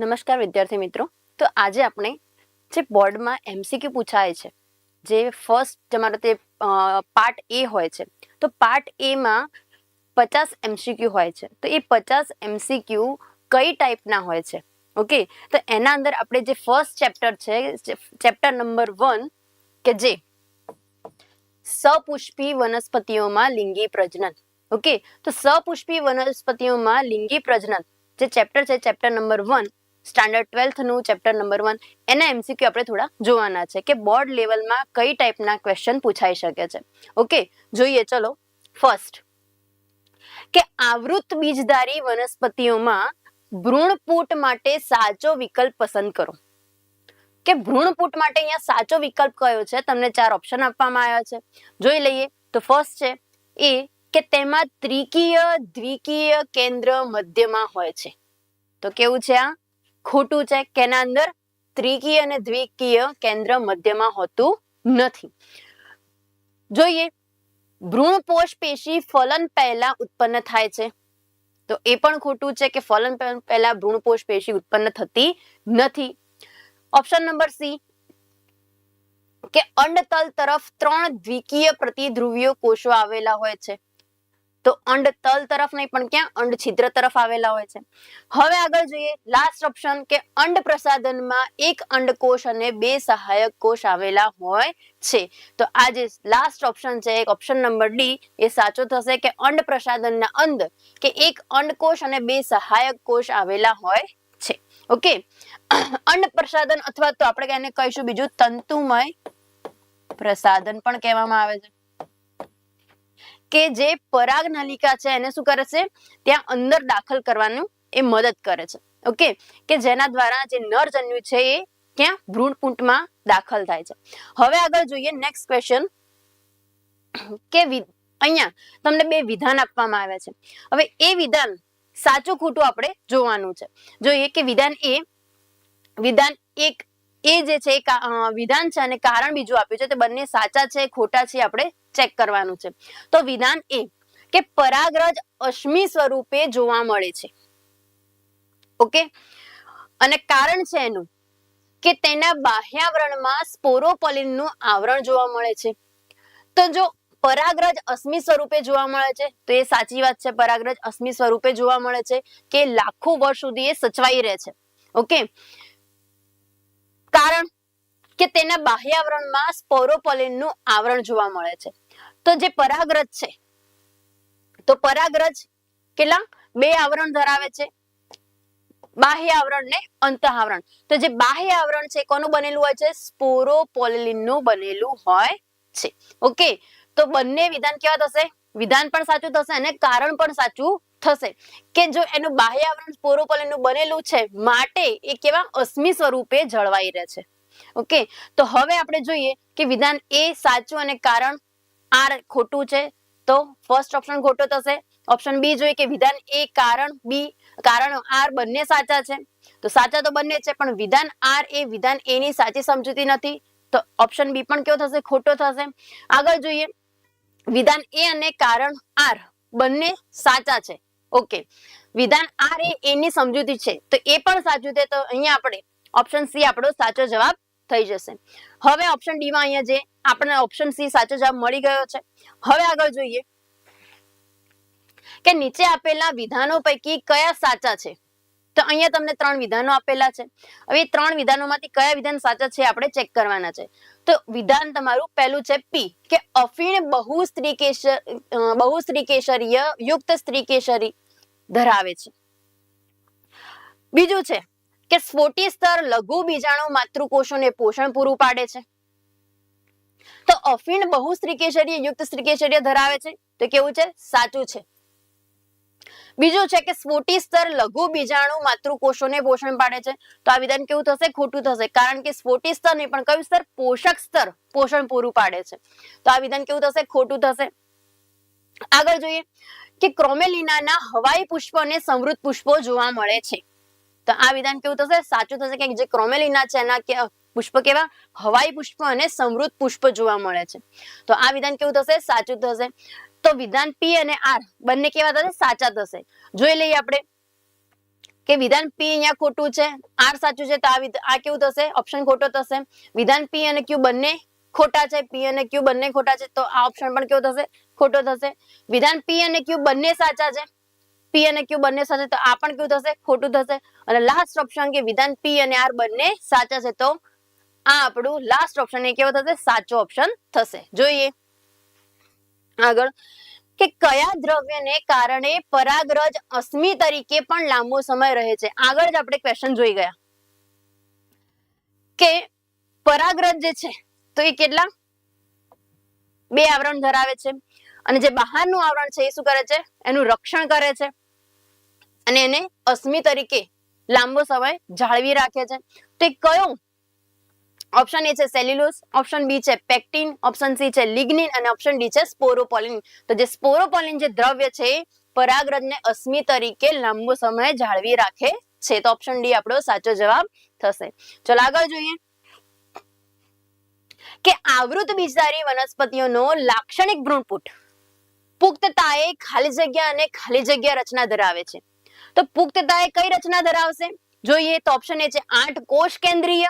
નમસ્કાર વિદ્યાર્થી મિત્રો. તો આજે આપણે જે બોર્ડમાં એમસીક્યુ પૂછાય છે, જે ફર્સ્ટ તમારો તે પાર્ટ એ હોય છે, તો પાર્ટ એમાં પચાસ એમસીક્યુ હોય છે. તો એ પચાસ એમસીક્યુ કઈ ટાઈપના હોય છે? ઓકે તો એના અંદર આપણે જે ફર્સ્ટ ચેપ્ટર છે ચેપ્ટર નંબર વન કે જે સપુષ્પી વનસ્પતિઓમાં લિંગી પ્રજનન. ઓકે તો સપુષ્પી વનસ્પતિઓમાં લિંગી પ્રજનન જે ચેપ્ટર છે ચેપ્ટર નંબર વન સ્ટાન્ડર્ડ ટ્વેલ્થનું ચેપ્ટર નંબર વન, એના એમસીક્યુ આપણે થોડા જોવાના છે કે બોર્ડ લેવલમાં કઈ ટાઈપના ક્વેશ્ચન પૂછાઈ શકે છે. ઓકે જોઈએ, ચલો. ફર્સ્ટ કે આવૃત બીજધારી વનસ્પતિઓમાં ભ્રૂણપૂટ માટે સાચો વિકલ્પ પસંદ કરો. કે ભ્રૂણપૂટ માટે અહીંયા સાચો વિકલ્પ કયો છે? તમને ચાર ઓપ્શન આપવામાં આવ્યા છે. જોઈ લઈએ. તો ફર્સ્ટ છે એ કે તેમાં ત્રિકીય, દ્વિકીય કેન્દ્ર મધ્યમાં હોય છે. તો કેવું છે આ? ખોટું છે કે એના અંદર ત્રિકીય અને દ્વિકીય કેન્દ્ર મધ્યમાં હોતું નથી. જોઈએ ભ્રૂણપોષ પેશી ફલન પહેલા ઉત્પન્ન થાય છે. તો એ પણ ખોટું છે કે ફલન પહે- પહેલા ભ્રૂણપોષ પેશી ઉત્પન્ન થતી નથી. ઓપ્શન નંબર સી, કે અંડતલ તરફ ત્રણ દ્વિકીય પ્રતિધ્રુવીય કોષો આવેલા હોય છે. તો અંડ તલ તરફ નહીં, પણ ક્યાં? અંડ છિદ્ર તરફ આવેલા હોય છે. હવે આગળ જોઈએ લાસ્ટ ઓપ્શન કે અંડ પ્રસાધનમાં એક અંડકોષ અને બે સહાયક કોષ આવેલા હોય છે. તો આ જે લાસ્ટ ઓપ્શન છે ઓપ્શન નંબર ડી એ સાચો થશે કે અંડ પ્રસાધનના અંદર કે એક અંડકોષ અને બે સહાયક કોષ આવેલા હોય છે. ઓકે અંડ પ્રસાધન અથવા તો આપણે એને કહીશું બીજું તંતુમય પ્રસાધન પણ કહેવામાં આવે છે. કે જે પરાગ નલિકા છે, એને શું કરે છે? ત્યાં અંદર દાખલ કરવાનું એ મદદ કરે છે. ઓકે? કે જેના દ્વારા જે નરજન્યુ છે એ ક્યાં? ભ્રૂણપુંટમાં દાખલ થાય છે. હવે આગળ જોઈએ નેક્સ્ટ ક્વેશ્ચન કે અહીંયા તમને બે વિધાન આપવામાં આવ્યા છે. હવે એ વિધાન સાચું ખોટું આપણે જોવાનું છે. જોઈએ કે વિધાન એ, વિધાન એક એ જે છે વિધાન છે અને કારણ બીજું આપ્યું છે તે બંને સાચા છે, ખોટા છે આપણે ચેક કરવાનું છે. તો વિધાન એ કે પરાગરજ અશ્મિ સ્વરૂપે જોવા મળે છે. ઓકે? અને કારણ છે એનું કે તેના બાહ્યાવરણમાં સ્પોરોપોલિનનું આવરણ જોવા મળે છે. તો જો પરાગરજ અશ્મિ સ્વરૂપે જોવા મળે છે, તો એ સાચી વાત છે. પરાગરજ અશ્મિ સ્વરૂપે જોવા મળે છે કે લાખો વર્ષ સુધી એ સચવાઈ રહે છે. ઓકે? કારણ કે તેના બાહ્યાવરણમાં સ્પોરોપોલિનનું આવરણ જોવા મળે છે. તો જે પરાગરજ છે, તો પરાગરજ કેટલા? બે આવરણ ધરાવે છે. બાહ્ય આવરણ ને અંત આવરણ. તો જે બાહ્ય આવરણ છે, કોનું બનેલું હોય છે? સ્પોરોપોલિનનું બનેલું હોય છે. ઓકે? તો બંને વિધાન કેવા થશે? વિધાન પણ સાચું થશે અને કારણ પણ સાચું થશે. કે જો એનું બાહ્ય આવરણ સ્પોરોપોલિનનું બનેલું છે, માટે એ કેવા અસ્મિ સ્વરૂપે જળવાઈ રહે છે. ઓકે? તો હવે આપણે જોઈએ કે વિધાન એ સાચું અને કારણ આર ખોટું છે. તો ફર્સ્ટ ઓપ્શન ખોટો થશે. ઓપ્શન બી જોઈએ કે વિધાન એ કારણ બી, કારણ આર બંને સાચા છે. તો સાચા તો બંને છે, પણ વિધાન આર એ વિધાન એ ની સાચી સમજૂતી નથી. તો ઓપ્શન બી પણ કયો થશે? ખોટો થશે. આગળ જોઈએ. વિધાન એ અને કારણ આર બંને સાચા છે. ઓકે વિધાન આર એ એની સમજૂતી છે. તો એ પણ સાચું છે. તો અહીંયા આપણે ઓપ્શન સી આપણો સાચો જવાબ થઈ જશે. હવે ઓપ્શન ડી માં અહીંયા જે આપણને ઓપ્શન સી સાચો જવાબ મળી ગયો છે. હવે આગળ જોઈએ કે નીચે આપેલા વિધાનો પૈકી કયા સાચા છે. તો અહીંયા તમને ત્રણ વિધાનો આપેલા છે. હવે ત્રણ વિધાનોમાંથી કયા વિધાન સાચા છે આપણે ચેક કરવાના છે. તો વિધાન તમારું પહેલું છે પી કે અફીણ બહુ સ્ત્રી કેસર બહુ સ્ત્રી કેસરીય યુક્ત સ્ત્રી કેસરી ધરાવે છે. બીજું છે કે સ્ફોટી સ્તર લઘુ બીજાણુ માતૃકોષોને પોષણ પૂરું પાડે છે. તો અફીણ બહુ સ્ત્રીકેસરીય યુક્ત સ્ત્રીકેસરીય ધરાવે છે. તો કેવું છે? સાચું છે. બીજું છે કે સ્ફોટી સ્તર લઘુ બીજાણુ માતૃકોષોને પોષણ પાડે છે. તો આ વિધાન કેવું થશે? ખોટું થશે. કારણ કે સ્ફોટી સ્તર નહીં, પણ કયું સ્તર? પોષક સ્તર પોષણ પૂરું પાડે છે. તો આ વિધાન કેવું થશે? ખોટું થશે. આગળ જોઈએ. કે ક્રોમેલિનાના હવાઈ પુષ્પ અને સમૃદ્ધ પુષ્પો જોવા મળે છે. તો આ વિધાન કેવું થશે? સાચું થશે કે જે ક્રોમેલિના છે, એના પુષ્પ કેવા? હવાઈ પુષ્પ અને સમૃદ્ધ પુષ્પ જોવા મળે છે. તો આ વિધાન કેવું થશે? સાચું થશે. તો વિધાન પી અને આર બંને કેવા થશે? સાચા થશે. જોઈ લઈએ આપણે કે વિધાન પી અહીંયા ખોટું છે. આર સાચું છે તો આ આ કેવું થશે? ઓપ્શન ખોટો થશે. વિધાન પી અને ક્યુ બંને ખોટા છે. પી અને ક્યુ બંને ખોટા છે. તો આ ઓપ્શન પણ કેવો થશે? ખોટો થશે. વિધાન પી અને ક્યુ બંને સાચા છે. પી અને ક્યુ બંને સાચા તો આ પણ ક્યુ થશે, ખોટું થશે. અને લાસ્ટ ઓપ્શન કે વિધાન પી અને આર બંને સાચા છે તો આ આપણું લાસ્ટ ઓપ્શન એ કેવો થશે? સાચો ઓપ્શન થશે. જોઈએ. આગળ. કે કયા દ્રવ્યને કારણે પરાગરજ અસ્મિ તરીકે પણ લાંબો સમય રહે છે? આગળ જ આપણે ક્વેશ્ચન જોઈ ગયા. કે પરાગરજ જે છે, તો એ કેટલા? બે આવરણ ધરાવે છે. અને જે બહારનું આવરણ છે એ શું કરે છે? એનું રક્ષણ કરે છે. અને એને અશ્મિ તરીકે લાંબો સમય જાળવી રાખે છે. તો કયો ઓપ્શન એ છે સેલ્યુલોઝ ઓપ્શન બી છે પેક્ટિન ઓપ્શન સી છે લિગ્નિન અને ઓપ્શન ડી છે સ્પોરોપોલિન તો જે સ્પોરોપોલિન જે દ્રવ્ય છે એ પરાગરજને અશ્મિ તરીકે લાંબો સમય જાળવી રાખે છે. તો ઓપ્શન ડી આપણો સાચો જવાબ થશે. ચલો આગળ જોઈએ. કે આવૃત બીજધારી વનસ્પતિઓનો લાક્ષણિક ભ્રૂણપુટ. પુખ્તતાએ ખાલી જગ્યા અને ખાલી જગ્યા રચના ધરાવે છે. તો પુખ્તતાએ કઈ રચના ધરાવશે? જોઈએ તો ઓપ્શન એ છે આઠ કોષ કેન્દ્રીય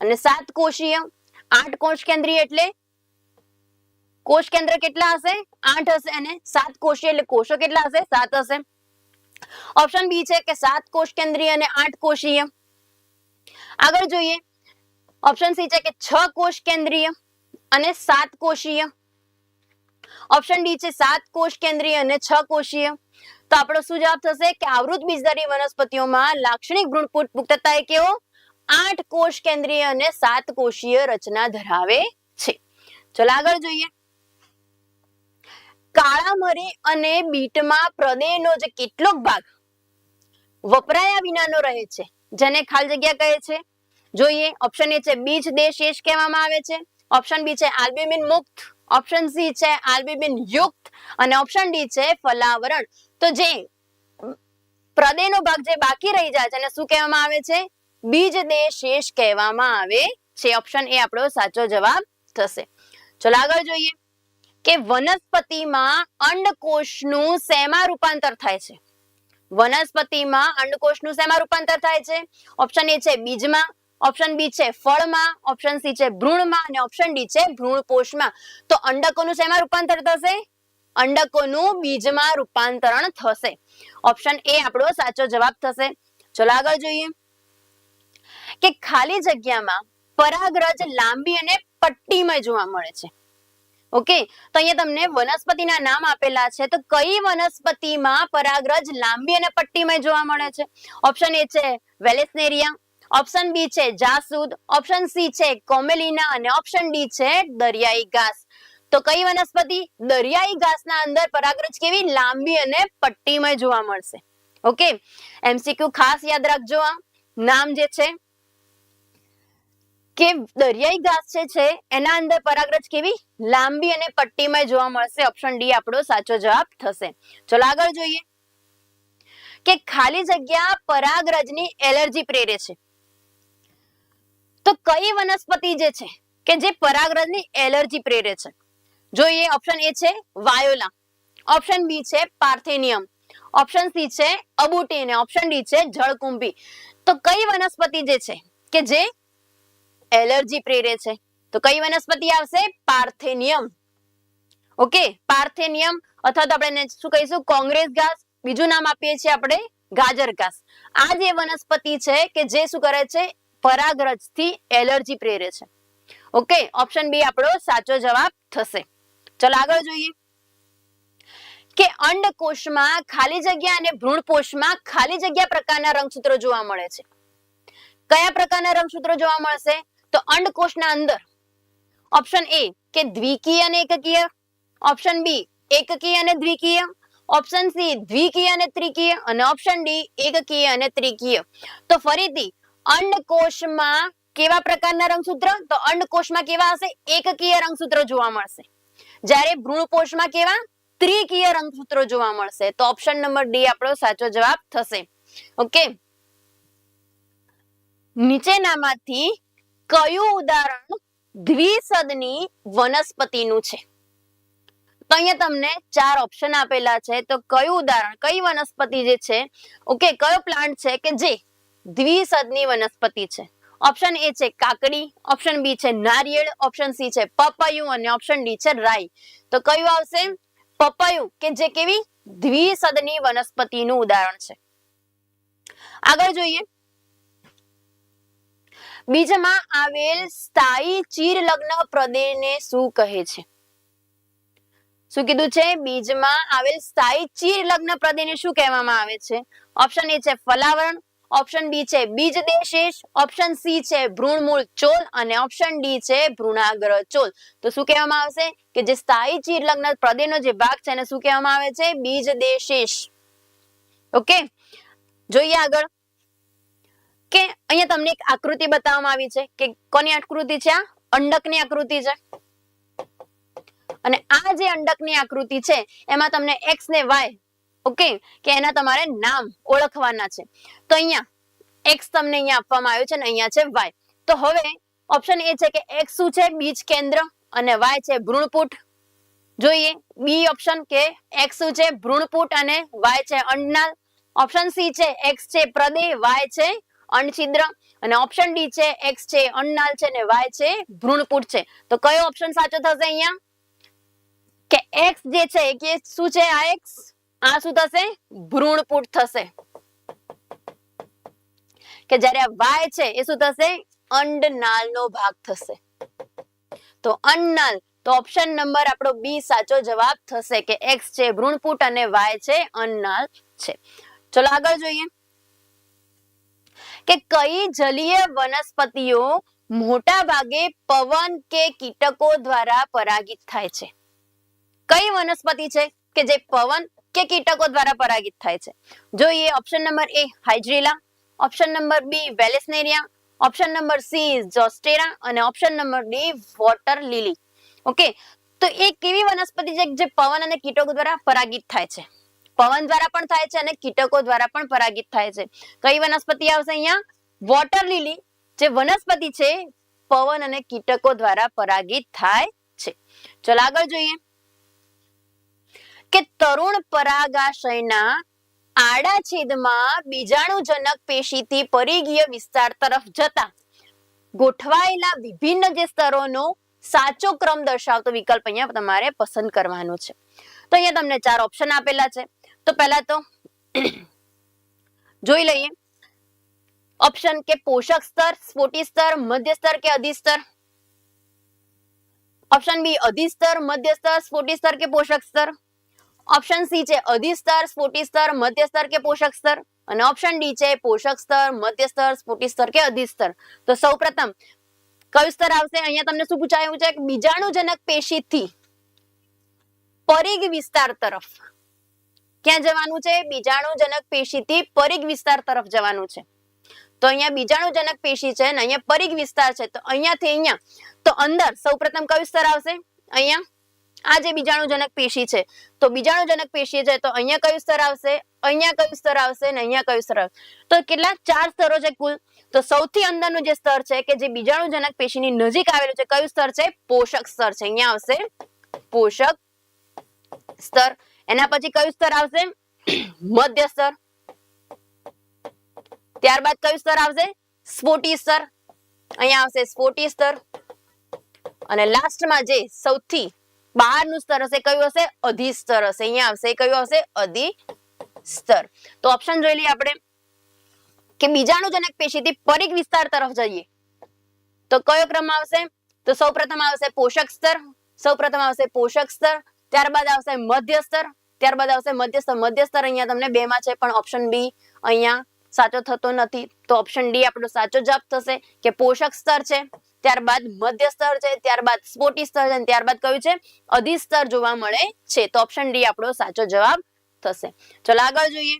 અને સાત કોષીય. આઠ કોષ કેન્દ્રીય એટલે કોષ કેન્દ્ર કેટલા હશે? આઠ હશે અને સાત કોષીય એટલે કોષો કેટલા હશે? સાત હશે. ઓપ્શન બી છે કે સાત કોષ કેન્દ્રીય અને આઠ કોષીય. આગળ જોઈએ. ઓપ્શન સી છે કે છ કોષ કેન્દ્રીય અને સાત કોષીય. ઓપ્શન ડી છે સાત કોષ કેન્દ્રીય અને છ કોષીય. તો આપણો શું જવાબ થશે? કે આવૃત બીજધારી વનસ્પતિઓમાં લાક્ષણિક ભ્રૂણપુટ પુખ્તતા એ કેવો? આઠ કોષ કેન્દ્રીય અને સાત કોષીય રચના ધરાવે છે. ચલો આગળ જોઈએ. કાળા અને બીટમાં પ્રદેહનો જે કેટલોક ભાગ વપરાયા વિનાનો રહે છે. જેને ખાલી જગ્યા કહે છે. જોઈએ ઓપ્શન એ છે બીજ દેશેષ કહેવામાં આવે છે. ઓપ્શન બી છે આલ્બ્યુમિન મુક્ત ઓપ્શન સી છે આલ્બિબિન યુક્ત અને ઓપ્શન ડી છે ફલાવરણ. તો જે પ્રદેહનો ભાગ જે બાકી રહી જાય છે એને શું કહેવામાં આવે છે? બીજ દેહ શેષ કહેવામાં આવે છે. ઓપ્શન એ આપણો સાચો જવાબ થશે. ચલો આગળ જોઈએ કે વનસ્પતિમાં અંડકોષનું શેમાં રૂપાંતર થાય છે? વનસ્પતિમાં અંડકોષનું શેમાં રૂપાંતર થાય છે? ઓપ્શન એ છે બીજમાં. ઓપ્શન બી છે ફળમાં ઓપ્શન સી છે ભ્રૂણમાં અને ઓપ્શન ડી છે ભ્રૂણકોષમાં તો અંડકોનું શેમાં રૂપાંતર થશે? અંડકોનું બીજમાં રૂપાંતરણ થશે. ઓપ્શન એ આપણો સાચો જવાબ થશે. ચલો આગળ જોઈએ. કે ખાલી જગ્યામાં પરાગરજ લાંબી અને પટ્ટીમય જોવા મળે છે. ઓકે? તો અહીંયા તમને વનસ્પતિના નામ આપેલા છે. તો કઈ વનસ્પતિમાં પરાગરજ લાંબી અને પટ્ટીમય જોવા મળે છે? ઓપ્શન એ છે વેલેસનેરિયા ઓપ્શન બી છે જાસૂદ ઓપ્શન સી છે કોમેલિના અને ઓપ્શન ડી છે દરિયાઈ ઘાસ. તો કઈ વનસ્પતિ દરિયાઈ ઘાસના અંદર પરાગરજ કેવી લાંબી અને પટ્ટીમય જોવા મળશે? ઓકે એમસીક્યુ ખાસ યાદ રાખજો આ. નામ જે છે કે દરિયાઈ ઘાસ જે છે, એના અંદર પરાગરજ કેવી લાંબી અને પટ્ટીમય જોવા મળશે? ઓપ્શન ડી આપણો સાચો જવાબ થશે. ચલો આગળ જોઈએ કે ખાલી જગ્યા પરાગરજની એલર્જી પ્રેરે છે. તો કઈ વનસ્પતિ જે છે કે જે પરાગરજની એલર્જી પ્રેરે છે? જોઈએ ઓપ્શન એ છે વાયોલા ઓપ્શન બી છે પાર્થેનિયમ ઓપ્શન સી છે અબુટી ઓપ્શન ડી છે જળકુંભી. તો કઈ વનસ્પતિ જે છે કે જે એલર્જી પ્રેરે છે? તો કઈ વનસ્પતિ આવશે? પાર્થેનિયમ. ઓકે, પાર્થેનિયમ અથવા તો આપણે શું કહીશું? કોંગ્રેસ ઘાસ. બીજું નામ આપીએ છીએ આપણે ગાજર ઘાસ. આ જે વનસ્પતિ છે કે જે શું કરે છે? પરાગરજથી એલર્જી પ્રેરે છે. ઓકે ઓપ્શન બી આપણો સાચો જવાબ થશે. ચલો આગળ જોઈએ. કે અંડકોષમાં ખાલી જગ્યા અને ભ્રૂણકોષમાં ખાલી જગ્યા પ્રકારના રંગસૂત્રો જોવા મળે છે. કયા પ્રકારના રંગસૂત્રો જોવા મળશે? તો અંડકોષના અંદર. ઓપ્શન એ કે દ્વિકીય અને એકકીય. ઓપ્શન બી એકકીય અને દ્વિકીય. ઓપ્શન સી દ્વિકીય અને ત્રિકીય. અને ઓપ્શન ડી એકકીય અને ત્રિકીય. તો ફરીથી અંડકોષમાં કેવા પ્રકારના રંગસૂત્ર? તો અંડકોષમાં કેવા હશે? એકકીય રંગસૂત્ર જોવા મળશે. જ્યારે ભ્રૂણકોષમાં કેવા? ત્રિકીય રંગસૂત્ર જોવા મળશે. તો ઓપ્શન નંબર ડી આપણો સાચો જવાબ થશે. ઓકે? નીચેનામાંથી કયું ઉદાહરણ દ્વિસદની વનસ્પતિનું છે? તો અહીંયા તમને ચાર ઓપ્શન આપેલા છે. તો કયું ઉદાહરણ, કઈ વનસ્પતિ જે છે? ઓકે, કયો પ્લાન્ટ છે કે જે દ્વિસદની વનસ્પતિ છે. ઓપ્શન એ છે કાકડી ઓપ્શન બી છે નારિયેળ ઓપ્શન સી છે પપૈયું અને ઓપ્શન ડી છે રાઈ. તો કયું આવશે? પપૈયું, કે જે કેવી? દ્વિસદની વનસ્પતિનું ઉદાહરણ છે. આગળ જોઈએ. બીજમાં આવેલ સ્થાયી ચીરલગ્ન પ્રદેશને શું કહે છે? શું કીધું છે? બીજમાં આવેલ સ્થાયી ચીરલગ્ન પ્રદેશને શું કહેવામાં આવે છે? ઓપ્શન એ છે ફલાવરણ ઓપ્શન બી છે બીજ દેશેષ ઓપ્શન સી છે ભ્રૂણમૂળ ચોલ અને ઓપ્શન ડી છે ભ્રૂણાગ્ર ચોલ. તો શું કહેવામાં આવશે? કે જે સ્થાયી ચીરલગ્ન પ્રદેશનો જે ભાગ છે એને શું કહેવામાં આવે છે? બીજ દેશેષ ઓકે? જોઈએ આગળ. કે અહીંયા તમને એક આકૃતિ બતાવવામાં આવી છે કે કોની આકૃતિ છે આ? અંડકની આકૃતિ છે. અને આ જે અંડકની આકૃતિ છે, એમાં તમને એક્સ ને વાય ઓકે? કે એના તમારે નામ ઓળખવાના છે. તો અહીંયા એક્સ તમને અહીંયા આપવામાં આવ્યો છે અને અહીંયા છે વાય તો હવે ઓપ્શન એ છે કે એક્સ શું છે? બીજ કેન્દ્ર અને વાય છે ભ્રૂણપુટ. જોઈએ બી ઓપ્શન કે એક્સ શું છે? ભ્રૂણપુટ અને વાય છે અંડનાલ ઓપ્શન સી છે એક્સ છે પ્રદેહ વાય છે અંડછિદ્ર અને ઓપ્શન ડી છે એક્સ છે અંડનાલ છે ને વાય છે ભ્રૂણપુટ છે. તો કયો ઓપ્શન સાચો થશે અહીંયા? કે એક્સ જે છે કે શું છે આ એક્સ આ શું થશે? ભ્રૂણપુટ થશે. કે જ્યારે વાય છે, એ શું થશે? અંડનાલનો ભાગ થશે. તો અંડનાલ તો ઓપ્શન નંબર આપણો બી સાચો જવાબ થશે કે એક્સ છે ભ્રૂણપુટ અને વાય છે અન્નાલ છે. ચલો આગળ જોઈએ. કે કઈ જલીય વનસ્પતિઓ મોટા ભાગે પવન કે કીટકો દ્વારા પરાગિત થાય છે? કઈ વનસ્પતિ છે કે જે પવન કે કીટકો દ્વારા પરાગિત થાય છે. જોઈએ option number A hydrilla option number B vallisneria option number C zostera અને option number D water lily okay તો એ કેવી વનસ્પતિ છે જે પવન અને કીટકો દ્વારા પરાગિત થાય છે? પવન દ્વારા પણ થાય છે અને કીટકો દ્વારા પણ પરાગિત થાય છે. કઈ વનસ્પતિ આવશે અહીંયા? વોટર લીલી જે વનસ્પતિ છે, પવન અને કીટકો દ્વારા પરાગિત થાય છે. ચલો આગળ જોઈએ. કે તરુણ પરાગાશયના આડા છેદમાં બીજાણુજનક પેશીથી પરિઘીય વિસ્તાર તરફ જતા ગોઠવાયેલા વિભિન્ન જે સ્તરોનો સાચો ક્રમ દર્શાવતો વિકલ્પ અહીંયા તમારે પસંદ કરવાનો છે. તો અહીંયા તમને ચાર ઓપ્શન આપેલા છે. તો પહેલા તો જોઈ લઈએ. ઓપ્શન કે પોષક સ્તર, સ્ફોટી સ્તર, મધ્ય સ્તર કે અધિસ્તર ઓપ્શન બી અધિસ્તર મધ્ય સ્તર, સ્ફોટી સ્તર કે પોષક સ્તર. ઓપ્શન સી છે અધિસ્તર સ્ફોટી સ્તર, મધ્ય સ્તર કે પોષક સ્તર? અને ઓપ્શન ડી છે પોષક સ્તર, મધ્ય સ્તર, સ્ફોટી સ્તર કે અધિસ્તર તો સૌપ્રથમ કયું સ્તર આવશે? અહીંયા તમને શું પૂછાયું છે કે બીજાણુજનક પેશીથી પરિઘ વિસ્તાર તરફ. ક્યાં જવાનું છે? બીજાણુજનક પેશીથી પરિઘ વિસ્તાર તરફ જવાનું છે. તો અહીંયા બીજાણુજનક પેશી છે અને અહીંયા પરિઘ વિસ્તાર છે. તો અહીંયાથી અહીંયા. તો અંદર સૌપ્રથમ કયું સ્તર આવશે? અહીંયા. આ જે બીજાણુજનક પેશી છે, તો બીજાણુજનક પેશી છે તો અહીંયા કયું સ્તર આવશે? અહીંયા કયું સ્તર આવશે અને અહીંયા કયું સ્તર તો કેટલા ચાર સ્તરો છે કુલ. તો સૌથી અંદરનું જે સ્તર છે કે જે બીજાણુજનક પેશીની નજીક આવેલું છે, કયું સ્તર છે? પોષક સ્તર છે. અહીંયા આવશે પોષક સ્તર. એના પછી કયું સ્તર આવશે? મધ્ય સ્તર. ત્યારબાદ કયું સ્તર આવશે? સ્ફોટી સ્તર. અહીંયા આવશે સ્ફોટી સ્તર. અને લાસ્ટમાં જે સૌથી બહારનું સ્તર હશે કયું હશે? અધિ સ્તર હશે. અહીંયા આવશે કયું આવશે અધિ સ્તર તો ઓપ્શન જોઈ લઈએ આપણે. કે બીજાણુજનક પેશીથી પરિક વિસ્તાર તરફ જઈએ. તો કયો ક્રમ આવશે? તો સૌપ્રથમ આવશે પોષક સ્તર સૌપ્રથમ આવશે પોષક સ્તર, ત્યારબાદ આવશે મધ્ય સ્તર, ત્યારબાદ આવશે મધ્ય સ્તર. મધ્ય સ્તર અહીંયા તમને બે છે, પણ ઓપ્શન બી અહીંયા સાચો થતો નથી. તો ઓપ્શન ડી આપણો સાચો જવાબ થશે કે પોષક સ્તર છે. ત્યારબાદ મધ્ય સ્તર છે, ત્યારબાદ સ્પોટી સ્તર છે ત્યારબાદ કયું છે? અધિ સ્તર જોવા મળે છે. તો ઓપ્શન ડી આપણો સાચો જવાબ થશે. ચલો આગળ જોઈએ.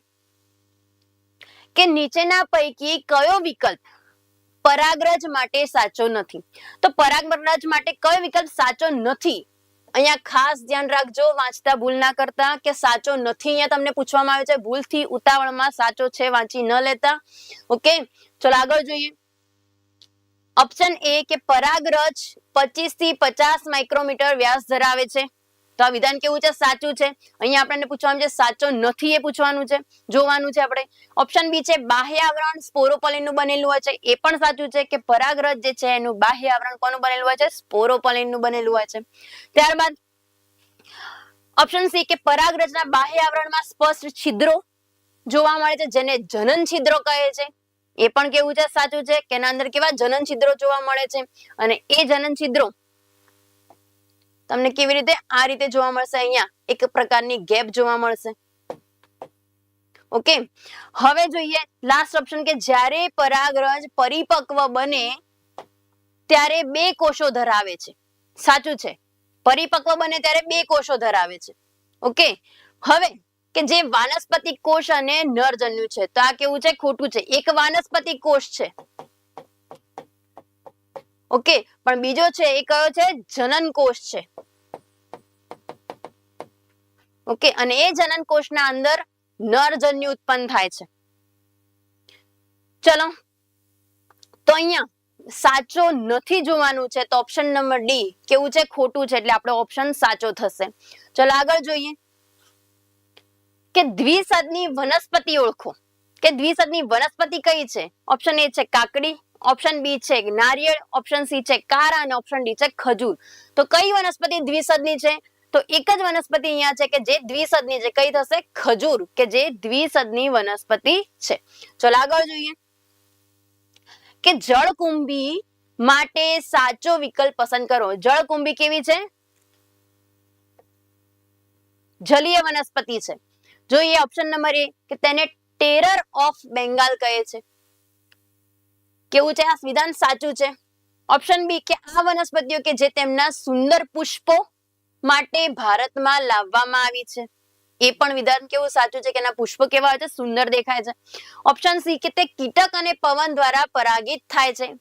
કે નીચેના પૈકી કયો વિકલ્પ પરાગરજ માટે સાચો નથી? તો પરાગરજ માટે કયો વિકલ્પ સાચો નથી? અહીંયા ખાસ ધ્યાન રાખજો, વાંચતા ભૂલ ના કરતા કે સાચો નથી અહીંયા તમને પૂછવામાં આવે છે. ભૂલથી ઉતાવળમાં સાચો છે, વાંચી ન લેતા. ઓકે? ચલો આગળ જોઈએ. ઓપ્શન એ કે પરાગરજ 25 થી પચાસ માઇક્રોમીટર વ્યાસ ધરાવે છે. તો આ વિધાન કેવું છે? સાચું છે. અહીંયા આપણને પૂછવાનું છે, સાચો નથી એ પૂછવાનું છે. જોવાનું છે આપણે. ઓપ્શન બી છે બાહ્ય આવરણ સ્પોરોપોલિનનું બનેલું હોય છે. એ પણ સાચું છે કે પરાગરજ જે છે, એનું બાહ્ય આવરણ કોનું બનેલું હોય છે? સ્પોરોપોલિનનું બનેલું હોય છે. ત્યારબાદ ઓપ્શન સી કે પરાગરજના બાહ્ય આવરણમાં સ્પષ્ટ છિદ્રો જોવા મળે છે, જેને જનન છિદ્રો કહે છે. એ પણ કેવું છે? સાચું છે કે એના અંદર કેવા જનન છિદ્રો જોવા મળે છે? અને એ જનન છિદ્રો તમને કેવી રીતે આ રીતે જોવા મળશે? અહીંયા એક પ્રકારની ગેપ જોવા મળશે. ઓકે? હવે જોઈએ લાસ્ટ ઓપ્શન કે જ્યારે પરાગરજ પરિપક્વ બને ત્યારે બે કોષો ધરાવે છે. સાચું છે. પરિપક્વ બને ત્યારે બે કોષો ધરાવે છે. ઓકે? હવે કે જે વાનસ્પતિક કોષ અને નરજન્યુ છે. તો આ કેવું છે? ખોટું છે. એક વાનસ્પતિક કોષ છે. ઓકે, પણ બીજો છે એ કયો છે? જનન કોષ છે. ઓકે, અને એ જનન કોષના અંદર નરજન્યુ ઉત્પન્ન થાય છે. ચલો, તો અહીંયા સાચો નથી જોવાનું છે, તો ઓપ્શન નંબર ડી કેવું છે? ખોટું છે, એટલે આપણો ઓપ્શન સાચો થશે. ચલો આગળ જોઈએ. કે દ્વિસદની વનસ્પતિ ઓળખો. કે દ્વિસદની વનસ્પતિ કઈ છે? ઓપ્શન એ છે કાકડી ઓપ્શન બી છે નારિયેળ ઓપ્શન સી છે કારા અને ઓપ્શન ડી છે ખજૂર. તો કઈ વનસ્પતિ દ્વિસદની છે? તો એક જ વનસ્પતિ અહીંયા છે કે જે દ્વિસદની છે. કઈ થશે? ખજૂર, કે જે દ્વિસદની વનસ્પતિ છે. ચલો આગળ જોઈએ. કે જળકુંભી માટે સાચો વિકલ્પ પસંદ કરો. જળકુંભી કેવી છે? જલીય વનસ્પતિ છે. જોઈએ ઓપ્શન નંબર એ કે તેને ટેરર ઓફ બેંગાલ કહે છે. કેવું છે? આ વિધાન સાચું છે? ઓપ્શન બી કે આ વનસ્પતિઓ કે જે તેમના સુંદર પુષ્પો માટે ભારતમાં લાવવામાં આવી છે. એ પણ વિધાન કેવું સાચું છે કે એના પુષ્પો કેવા હોય છે? સુંદર દેખાય છે. ઓપ્શન સી કે તે કીટક અને પવન દ્વારા પરાગિત થાય છે.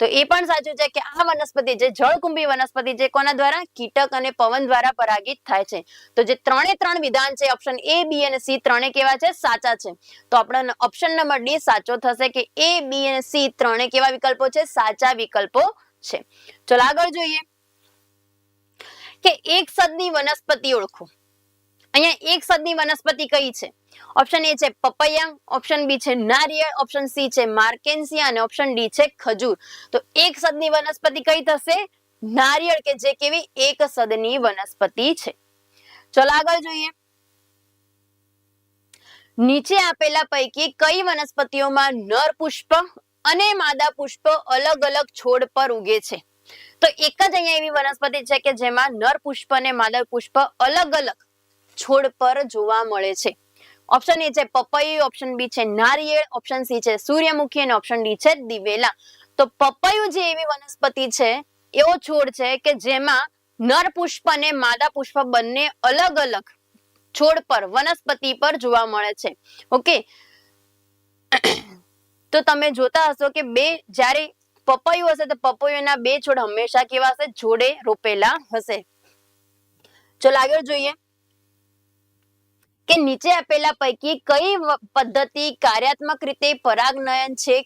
તો એ પણ સાચું છે કે આ વનસ્પતિ જે જળકુંભી વનસ્પતિ છે, કોના દ્વારા કીટક અને પવન દ્વારા પરાગિત થાય છે. તો જે ત્રણે ત્રણ વિધાન છે ઓપ્શન એ બી અને સી ત્રણે કેવા છે? સાચા છે. તો આપણો ઓપ્શન નંબર ડી સાચો થશે કે એ બી અને સી ત્રણે કેવા વિકલ્પો છે? સાચા વિકલ્પો છે. ચલો આગળ જોઈએ કે એક સદની વનસ્પતિ ઓળખો. અહીંયા એક સદની વનસ્પતિ કઈ છે? ઓપ્શન એ છે પપૈયા ઓપ્શન બી છે નારિયેળ ઓપ્શન સી છે માર્કેન્સિયા અને ઓપ્શન ડી છે ખજૂર. તો એક સદની વનસ્પતિ કઈ થશે? નારિયેળ કે જે કેવી એક સદની વનસ્પતિ છે. ચલો આગળ જોઈએ. નીચે આપેલા પૈકી કઈ વનસ્પતિઓમાં નર પુષ્પ અને માદા પુષ્પ અલગ અલગ છોડ પર ઉગે છે? તો એક જ અહીંયા એવી વનસ્પતિ છે કે જેમાં નર પુષ્પ અને માદા પુષ્પ અલગ અલગ છોડ પર જોવા મળે છે. ઓપ્શન એ છે પપૈયું ઓપ્શન બી છે નારિયેળ ઓપ્શન સી છે સૂર્યમુખી અને ઓપ્શન ડી છે દિવેલા. તો પપૈયું જે એવી વનસ્પતિ છે, એવો છોડ છે કે જેમાં નર પુષ્પ અને માદા પુષ્પ બંને અલગ અલગ છોડ પર, વનસ્પતિ પર જોવા મળે છે. ઓકે તો તમે જોતા હશો કે બે, જ્યારે પપૈયું હશે તો પપૈયુંના બે છોડ હંમેશા કેવા હશે? જોડે રોપેલા હશે. ચલો આગળ જોઈએ. કે નીચે આપેલા પૈકી કઈ પદ્ધતિ કાર્યાત્મક રીતે પરાગનયન છે?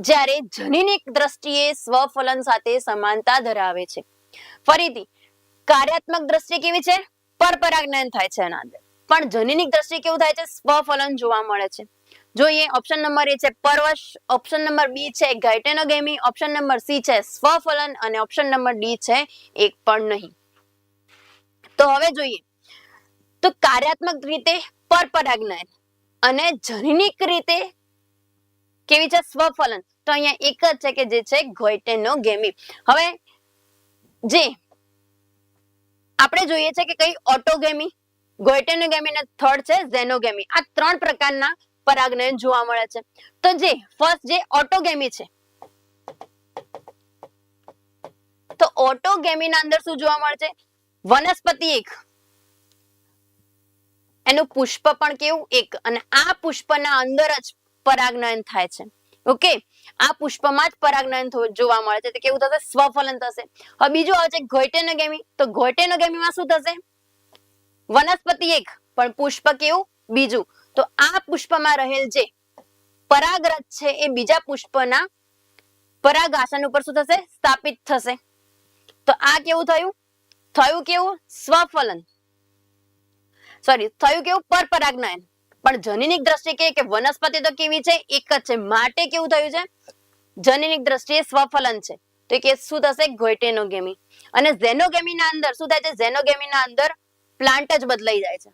જ્યારે જનીનિક દ્રષ્ટિએ સ્વફલન સાથે સમાનતા ધરાવે છે. ફરીથી, કાર્યાત્મક દ્રષ્ટિ કેવી છે? પરપરાગનયન થાય છે એના અંદર. પણ જનીનિક દ્રષ્ટિ કેવું થાય છે? સ્વફલન જોવા મળે છે. જોઈએ ઓપ્શન નંબર એ છે પરવશ ઓપ્શન નંબર બી છે ગાયટેનોગેમી ઓપ્શન નંબર સી છે સ્વફલન અને ઓપ્શન નંબર ડી છે એક પણ નહીં. તો હવે જોઈએ તો કાર્યાત્મક રીતે પરપરાગનયન અને જનનિક રીતે કેવી છે? સ્વફલન. તો અહીંયા એક જ છે કે જે છે ગોઇટેનોગેમી હવે જે આપણે જોઈએ છે કે કઈ ઓટોગેમી ગોઇટેનોગેમી અને થર્ડ છે ઝેનોગેમી આ ત્રણ પ્રકારના પરાગનયન જોવા મળે છે. તો જે ફર્સ્ટ જે ઓટોગેમી છે, તો ઓટોગેમી ના અંદર શું જોવા મળે છે? વનસ્પતિ એક. એનું પુષ્પ પણ કેવું? એક. અને આ પુષ્પના અંદર જ પરાગનયન થાય છે. ઓકે? આ પુષ્પમાં જ પરાગનયન જોવા મળે છે. તો કેવું થશે? સ્વફલન થશે. હવે બીજું આવે છે ઘોઇટેનોગેમી તો ઘોઇટેનોગેમીમાં શું થશે? વનસ્પતિ એક. પણ પુષ્પ કેવું? બીજું. તો આ પુષ્પમાં રહેલ જે પરાગરજ છે એ બીજા પુષ્પના પરાગાસન ઉપર શું થશે? સ્થાપિત થશે. તો આ કેવું થયું? થયું કેવું? સ્વફલન. સોરી થયું કેવું પરપરાગનયન પણ જનીનિક દ્રષ્ટિએ કે વનસ્પતિ તો કેવી છે? એક જ છે. માટે કેવું થયું છે? જનીનિક દ્રષ્ટિએ સ્વફલન છે. તો કે શું થશે? ગોઇટેનોગેમી અને ઝેનોગેમીના અંદર શું થાય છે? ઝેનોગેમીના અંદર પ્લાન્ટ જ બદલાઈ જાય છે.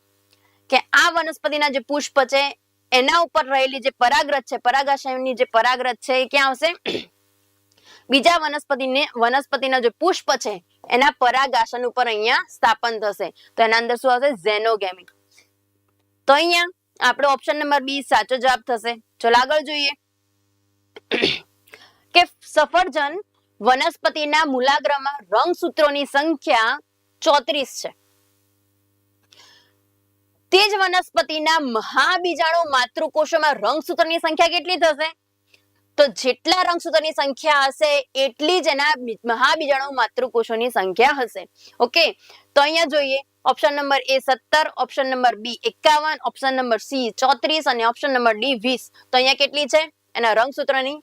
કે આ વનસ્પતિના જે પુષ્પ છે, એના ઉપર રહેલી જે પરાગરજ છે, પરાગાશયની જે પરાગરજ છે, એ ક્યાં આવશે? બીજા વનસ્પતિને વનસ્પતિના જે પુષ્પ છે, એના પરાગાસન ઉપર અહીંયા સ્થાપન થશે. તો એના અંદર શું આવશે? ઝેનોગેમી તો અહીંયા આપણો ઓપ્શન નંબર બી સાચો જવાબ થશે. ચલો આગળ જોઈએ. કે સફરજન વનસ્પતિના મૂલાગ્રમાં રંગસૂત્રોની સંખ્યા ચોત્રીસ છે. તે જ વનસ્પતિના મહાબીજાણુ માતૃકોષોમાં રંગસૂત્રની સંખ્યા કેટલી થશે? તો જેટલા રંગસૂત્રની સંખ્યા હશે, એટલી જ એના મહાબીજાણુ માતૃકોષોની સંખ્યા હશે. ઓકે? તો અહીંયા જોઈએ ઓપ્શન નંબર એ સત્તર ઓપ્શન નંબર બી એકાવન ઓપ્શન નંબર સી ચોત્રીસ અને ઓપ્શન નંબર ડી વીસ. તો અહીંયા કેટલી છે? એના રંગસૂત્રની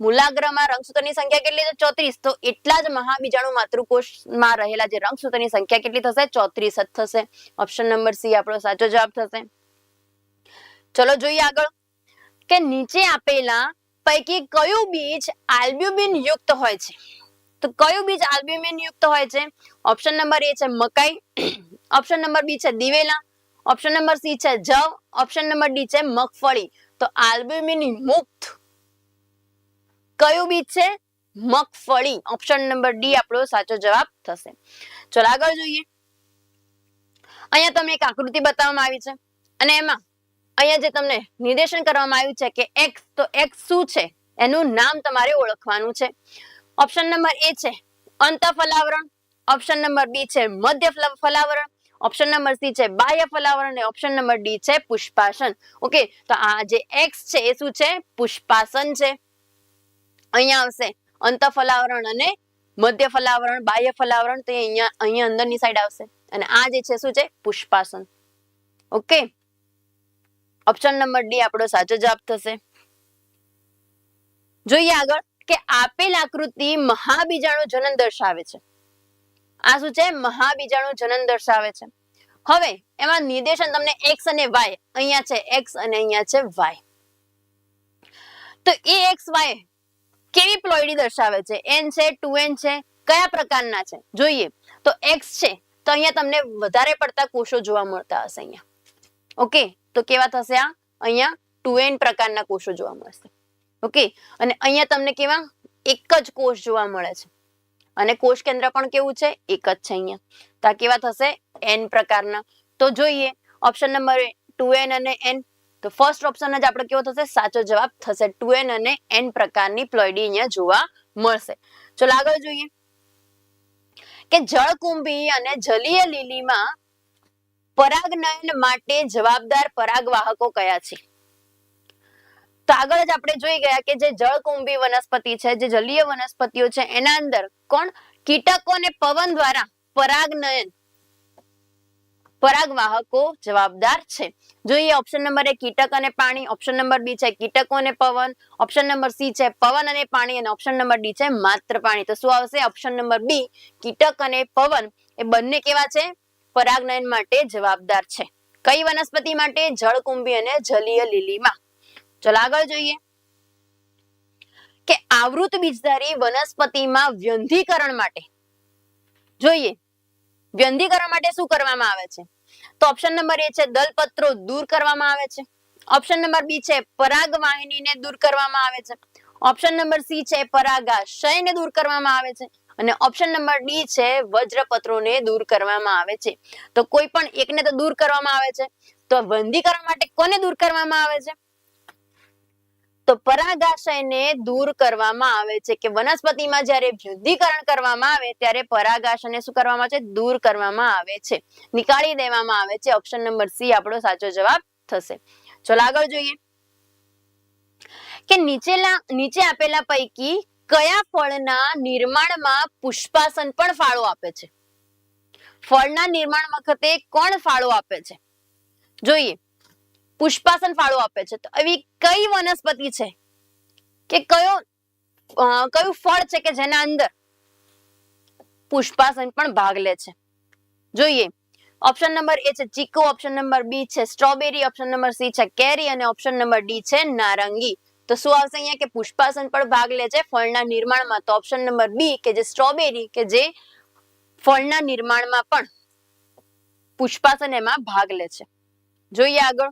મૂલાગ્રમાં રંગસૂત્રની સંખ્યા કેટલી છે? ચોત્રીસ. તો એટલા જ મહાબીજાણુ માતૃકોષમાં રહેલા જે રંગસૂત્રની સંખ્યા કેટલી થશે? ચોત્રીસ જ થશે. ઓપ્શન નંબર સી આપણો સાચો જવાબ થશે. ચલો જોઈએ આગળ. કે નીચે આપેલા પૈકી કયું બીજ આલ્બ્યુમિન યુક્ત હોય છે? તો કયું બીજ આલ્બ્યુમિન યુક્ત હોય છે? ઓપ્શન નંબર એ છે મકાઈ. ઓપ્શન નંબર બી છે દિવેલા. ઓપ્શન નંબર સી છે જવ. ઓપ્શન નંબર ડી છે મગફળી. તો આલ્બ્યુમિન મુક્ત કયું બીજ છે? મગફળી. ઓપ્શન નંબર ડી આપણો સાચો જવાબ થશે. ચલો આગળ જોઈએ. અહીંયા તમને એક આકૃતિ બતાવવામાં આવી છે. અને એમાં અહીંયા જે તમને નિર્દેશન કરવામાં આવ્યું છે કે એક્સ તો એક્સ શું છે? એનું નામ તમારે ઓળખવાનું છે. ઓપ્શન નંબર એ છે અંતઃફલાવરણ. ઓપ્શન નંબર બી છે મધ્ય ફલ- ફલાવરણ ઓપ્શન નંબર સી છે બાહ્ય ફલાવરણ અને ઓપ્શન નંબર ડી છે પુષ્પાસન. ઓકે તો આ જે એક્સ છે એ શું છે? પુષ્પાસન છે. અહીંયા આવશે અંતઃફલાવરણ અને મધ્ય ફલાવરણ બાહ્ય ફલાવરણ તો અહીંયા અહીંયા અંદરની સાઈડ આવશે. અને આ જે છે શું છે? પુષ્પાસન. ઓકે ઓપ્શન નંબર ડી આપણો સાચો જવાબ થશે. જોઈએ આગળ કે આપેલ આકૃતિ મહાબીજાણુ જનન દર્શાવે છે. આ શું છે? મહાબીજાણુ જનન દર્શાવે છે. હવે એમાં નિર્દેશન તમને x અને y અહીંયા છે. X અને અહીંયા છે y. તો એ એક્સ વાય કેવી પ્લોઇડી દર્શાવે છે? એન છે, ટુ એન છે, કયા પ્રકારના છે? જોઈએ. તો એક્સ છે, તો અહીંયા તમને વધારે પડતા કોષો જોવા મળતા હશે અહીંયા. ઓકે? તો કેવા થશે આ? અહીંયા ટુ એન પ્રકારના કોષો જોવા મળશે ઓકે? અને અહીંયા તમને કેવા? એક જ કોષ જોવા મળે છે. અને કોષ કેન્દ્ર પણ કેવું છે? એક જ છે અહીંયા. તો કેવા થશે? એન પ્રકારના. તો જોઈએ. ઓપ્શન નંબર ટુ એન અને એન. તો ફર્સ્ટ ઓપ્શન જ આપણે કેવો થશે? સાચો જવાબ થશે. ટુ એન અને એન પ્રકારની પ્લોઈડી અહીંયા જોવા મળશે. ચલો આગળ જોઈએ. કે જળકુંભી અને જલીય લીલીમાં પરાગનયન માટે જવાબદાર પરાગવાહકો કયા છે? તો આગળ જ આપણે જોઈ ગયા કે જે જળકુંભી વનસ્પતિ છે, જે જલીય વનસ્પતિઓ છે, એના અંદર કોણ? કીટકો અને પવન દ્વારા પરાગનયન પરાગવાહકો જવાબદાર છે. જોઈએ ઓપ્શન નંબર એ કીટક અને પાણી ઓપ્શન નંબર બી છે કીટકો અને પવન ઓપ્શન નંબર સી છે પવન અને પાણી, અને ઓપ્શન નંબર ડી છે માત્ર પાણી. તો શું આવશે? ઓપ્શન નંબર બી કીટક અને પવન. એ બંને કેવા છે? પરાગનયન માટે જવાબદાર છે. કઈ વનસ્પતિ માટે? જળકુંભી અને જલીય લીલીમાં. ચલો આગળ જોઈએ. કે આવૃત બીજધારી વનસ્પતિમાં વ્યંધીકરણ માટે. જોઈએ. વ્યંધીકરણ માટે શું કરવામાં આવે છે? તો ઓપ્શન નંબર એ છે, દલપત્રો દૂર કરવામાં આવે છે. ઓપ્શન નંબર બી છે પરાગવાહિનીને દૂર કરવામાં આવે છે. ઓપ્શન નંબર સી છે, પરાગાશયને દૂર કરવામાં આવે છે. અને ઓપ્શન નંબર ડી છે, વજ્રપત્રોને દૂર કરવામાં આવે છે. તો કોઈ પણ એકને તો દૂર કરવામાં આવે છે. તો વંધીકરણ માટે કોને દૂર કરવામાં આવે છે? તો પરાગાશયને દૂર કરવામાં આવે છે કે વનસ્પતિમાં જ્યારે વૃદ્ધિકરણ કરવામાં આવે ત્યારે પરાગાશયને શું કરવામાં આવે છે? દૂર કરવામાં આવે છે. નીકાળી દેવામાં આવે છે. ઓપ્શન નંબર સી આપણો સાચો જવાબ થશે. ચલો આગળ જોઈએ. કે નીચેલા, નીચે આપેલા પૈકી કયા ફળના નિર્માણમાં પુષ્પાસન પણ ફાળો આપે છે? ફળના નિર્માણ વખતે કોણ ફાળો આપે છે? જોઈએ. પુષ્પાસન ફાળો આપે છે. તો એવી કઈ વનસ્પતિ છે? કે કયો કયું ફળ છે કે જેના અંદર પુષ્પાસન પણ ભાગ લે છે? જોઈએ. ઓપ્શન નંબર એ છે ચીકુ, ઓપ્શન નંબર બી છે સ્ટ્રોબેરી, ઓપ્શન નંબર સી છે કેરી અને ઓપ્શન નંબર ડી છે નારંગી. તો શું આવશે અહીંયા કે પુષ્પાસન પણ ભાગ લે છે ફળના નિર્માણમાં? તો ઓપ્શન નંબર બી કે જે સ્ટ્રોબેરી કે જે ફળના નિર્માણમાં પણ પુષ્પાસન એમાં ભાગ લે છે. જોઈએ આગળ.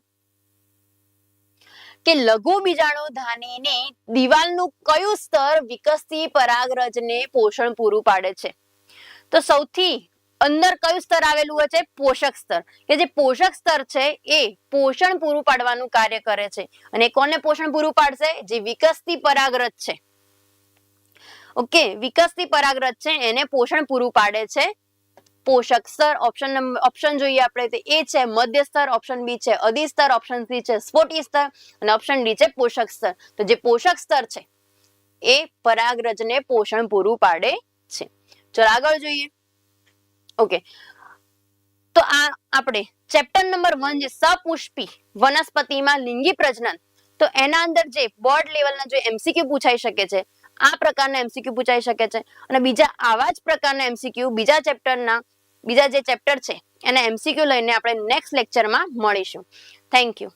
કે લઘુ બીજાણુ ધાનીને દિવાલનું કયું સ્તર વિકસતી પરાગરજને પોષણ પૂરું પાડે છે? તો સૌથી અંદર કયું સ્તર આવેલું હોય છે? પોષક સ્તર. કે જે પોષક સ્તર છે એ પોષણ પૂરું પાડવાનું કાર્ય કરે છે. અને કોને પોષણ પૂરું પાડશે? જે વિકસતી પરાગ્રત છે. ઓકે, વિકસતી પરાગ્રત છે, એને પોષણ પૂરું પાડે છે. પોષક સ્તર, ઓપ્શન ઓપ્શન જોઈએ આપણે એ છે મધ્ય સ્તર, ઓપ્શન બી છે અધિ સ્તર, ઓપ્શન સી છે સ્ફોટી સ્તર, અને ઓપ્શન ડી છે પોષક સ્તર. તો જે પોષક સ્તર છે, એ પરાગરજને પોષણ પૂરું પાડે છે. ચલો આગળ જોઈએ. ઓકે. તો આ આપણે ચેપ્ટર નંબર વન જે સપુષ્પી વનસ્પતિમાં લિંગી પ્રજનન, તો એના અંદર જે બોર્ડ લેવલના જે એમસીક્યુ પૂછાઈ શકે છે, આ પ્રકારના એમસીક્યુ પૂછાઈ શકે છે. અને બીજા આવા જ પ્રકારના એમસીક્યુ બીજા ચેપ્ટરના બીજા જે ચેપ્ટર છે, એના એમસીક્યુ લઈને આપણે નેક્સ્ટ લેક્ચરમાં મળીશું. Thank you